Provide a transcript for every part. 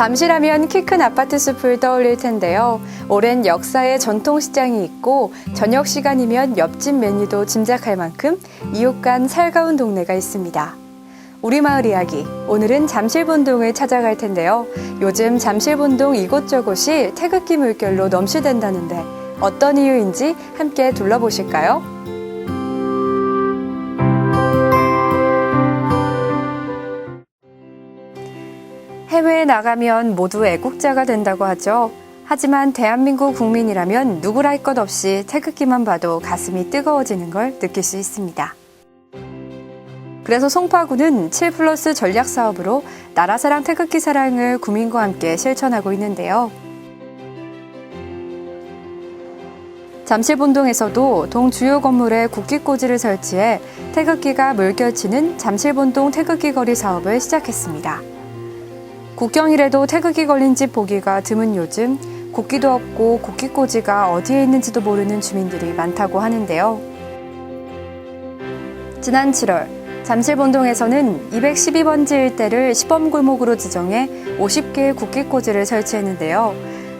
잠실하면 키 큰 아파트 숲을 떠올릴 텐데요. 오랜 역사의 전통시장이 있고 저녁 시간이면 옆집 메뉴도 짐작할 만큼 이웃 간 살가운 동네가 있습니다. 우리 마을 이야기. 오늘은 잠실본동을 찾아갈 텐데요. 요즘 잠실본동 이곳저곳이 태극기 물결로 넘실댄다는데 어떤 이유인지 함께 둘러보실까요? 해외에 나가면 모두 애국자가 된다고 하죠. 하지만 대한민국 국민이라면 누구랄 것 없이 태극기만 봐도 가슴이 뜨거워지는 걸 느낄 수 있습니다. 그래서 송파구는 7 플러스 전략 사업으로 나라사랑 태극기 사랑을 구민과 함께 실천하고 있는데요. 잠실본동에서도 동 주요 건물에 국기꽂이를 설치해 태극기가 물결치는 잠실본동 태극기 거리 사업을 시작했습니다. 국경이라도 태극기 걸린 집 보기가 드문 요즘 국기도 없고 국기꽂이가 어디에 있는지도 모르는 주민들이 많다고 하는데요. 지난 7월 잠실본동에서는 212번지 일대를 시범골목으로 지정해 50개의 국기꽂이를 설치했는데요.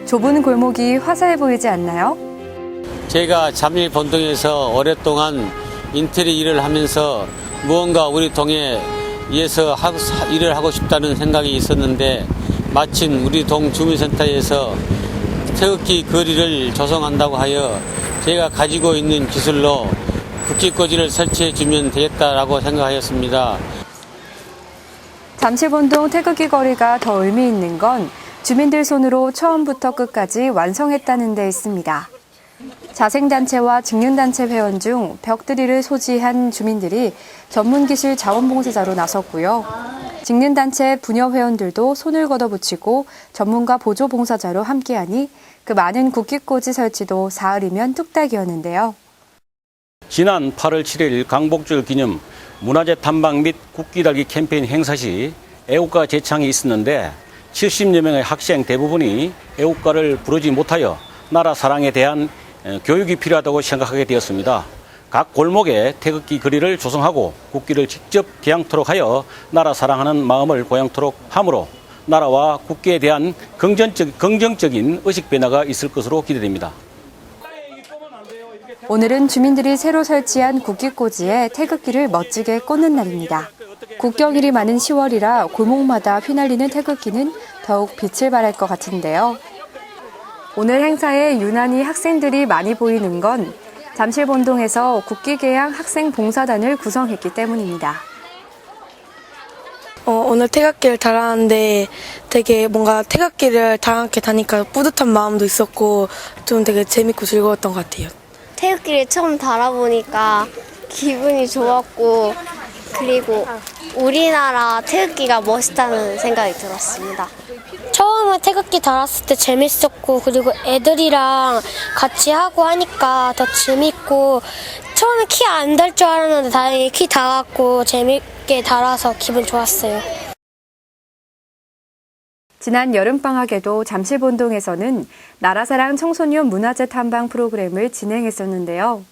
좁은 골목이 화사해 보이지 않나요? 제가 잠일 본동에서 오랫동안 인테리어 일을 하면서 무언가 우리 동에 위해서 하- 일을 하고 싶다는 생각이 있었는데 마침 우리 동 주민센터에서 태극기 거리를 조성한다고 하여 제가 가지고 있는 기술로 국기꽂이를 설치해 주면 되겠다라고 생각하였습니다. 잠실본동 태극기 거리가 더 의미 있는 건 주민들 손으로 처음부터 끝까지 완성했다는 데 있습니다. 자생단체와 직륜단체 회원 중 벽드리를 소지한 주민들이 전문기술 자원봉사자로 나섰고요. 직륜단체 부녀 회원들도 손을 걷어붙이고 전문가 보조 봉사자로 함께하니 그 많은 국기꽂이 설치도 사흘이면 뚝딱이었는데요. 지난 8월 7일 강복절 기념 문화재 탐방 및 국기 달기 캠페인 행사 시 애국가 제창이 있었는데 70여 명의 학생 대부분이 애국가를 부르지 못하여 나라 사랑에 대한 에, 교육이 필요하다고 생각하게 되었습니다. 각 골목에 태극기 거리를 조성하고 국기를 직접 개양토록 하여 나라 사랑하는 마음을 고양토록 함으로 나라와 국기에 대한 긍정적, 긍정적인 의식 변화가 있을 것으로 기대됩니다. 오늘은 주민들이 새로 설치한 국기꽂이에 태극기를 멋지게 꽂는 날입니다. 국경일이 많은 10월이라 골목마다 휘날리는 태극기는 더욱 빛을 발할 것 같은데요. 오늘 행사에 유난히 학생들이 많이 보이는 건 잠실본동에서 국기개양 학생 봉사단을 구성했기 때문입니다. 어, 오늘 태극기를 달았는데 되게 뭔가 태극기를 다 함께 다니까 뿌듯한 마음도 있었고 좀 되게 재밌고 즐거웠던 것 같아요. 태극기를 처음 달아보니까 기분이 좋았고 그리고 우리나라 태극기가 멋있다는 생각이 들었습니다. 처음에 태극기 달았을 때 재밌었고 그리고 애들이랑 같이 하고 하니까 더 재밌고 처음에 키 안 달 줄 알았는데 다행히 키 닿았고 재밌게 달아서 기분 좋았어요. 지난 여름방학에도 잠실본동에서는 나라사랑 청소년 문화재 탐방 프로그램을 진행했었는데요.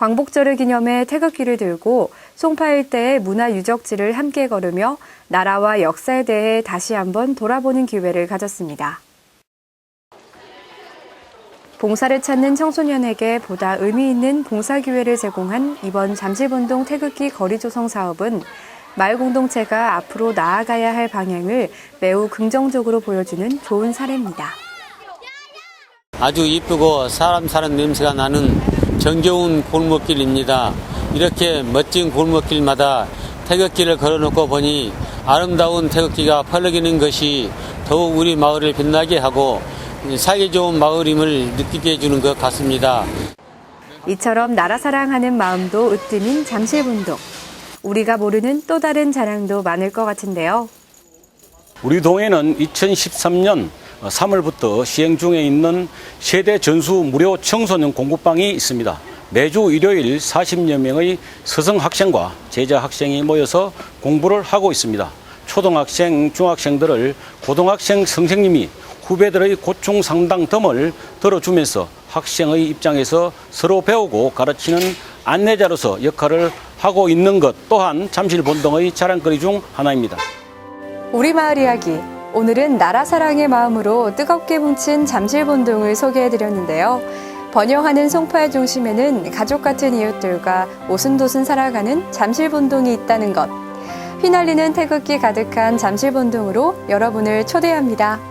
광복절을 기념해 태극기를 들고 송파 일대의 문화유적지를 함께 걸으며 나라와 역사에 대해 다시 한번 돌아보는 기회를 가졌습니다. 봉사를 찾는 청소년에게 보다 의미 있는 봉사 기회를 제공한 이번 잠실본동 태극기 거리 조성 사업은 마을 공동체가 앞으로 나아가야 할 방향을 매우 긍정적으로 보여주는 좋은 사례입니다. 아주 이쁘고 사람 사는 냄새가 나는 정겨운 골목길입니다. 이렇게 멋진 골목길마다 태극기를 걸어놓고 보니 아름다운 태극기가 펄럭이는 것이 더욱 우리 마을을 빛나게 하고 살기 좋은 마을임을 느끼게 해주는 것 같습니다. 이처럼 나라 사랑하는 마음도 으뜸인 잠실분동. 우리가 모르는 또 다른 자랑도 많을 것 같은데요. 우리 동에는 2013년 3월부터 시행 중에 있는 세대 전수 무료 청소년 공부방이 있습니다. 매주 일요일 40여 명의 서성 학생과 제자 학생이 모여서 공부를 하고 있습니다. 초등학생, 중학생들을 고등학생 선생님이 후배들의 고충 상담 덤을 들어주면서 학생의 입장에서 서로 배우고 가르치는 안내자로서 역할을 하고 있는 것 또한 잠실 본동의 자랑거리 중 하나입니다. 우리 마을 이야기. 오늘은 나라 사랑의 마음으로 뜨겁게 뭉친 잠실본동을 소개해드렸는데요. 번영하는 송파의 중심에는 가족 같은 이웃들과 오순도순 살아가는 잠실본동이 있다는 것. 휘날리는 태극기 가득한 잠실본동으로 여러분을 초대합니다.